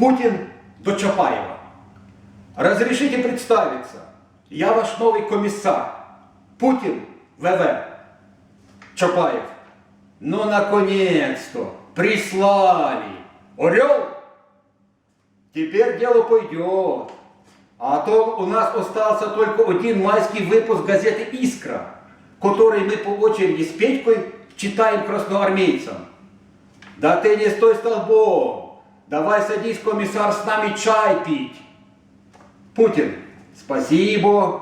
Путин до Чапаева. Разрешите представиться. Я ваш новый комиссар. Путин ВВ. Чапаев. Ну, наконец-то, прислали. Орел? Теперь дело пойдет. А то у нас остался только один майский выпуск газеты «Искра», который мы по очереди с Петькой читаем красноармейцам. Да ты не стой столбом. Давай садись, комиссар, с нами чай пить. Путин, спасибо.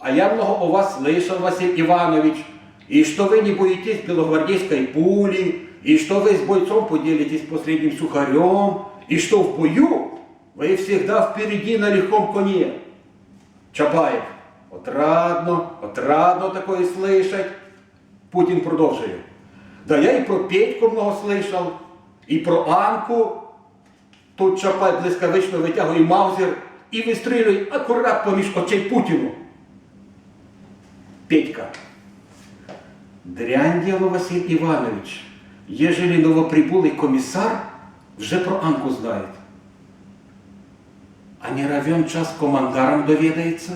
А я много о вас слышал, Василий Иванович. И что вы не боитесь белогвардейской пули, и что вы с бойцом поделитесь последним сухарем, и что в бою вы всегда впереди на легком коне. Чапаев, отрадно, отрадно такое слышать. Путін продовжує. Да я і про Петьку много слышав, і про Анку. Тут Чапай блискавично витягує маузер і вистрілює акурат поміж очей Путіну. Петька. Дрянь діло, Василь Іванович, ежели новоприбулий комісар вже про Анку знає. А не равен час командарам довідається.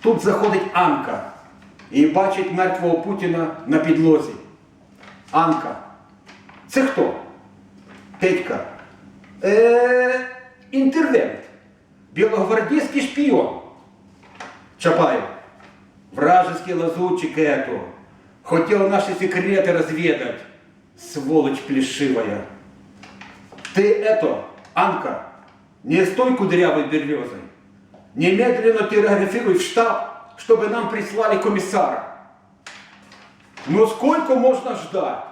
Тут заходить Анка і бачить мертвого Путіна на підлозі. Анка. Це хто? Петька. Е, інтервент. Білогвардійський шпіон. Чапаев. Вражеский лазутчик это. Хотел наши секреты разведать. Сволочь плешивая. Ты это, Анка, не стой кудрявой березой. Немедленно телеграфируй в штаб, чтобы нам прислали комиссара. Но сколько можно ждать?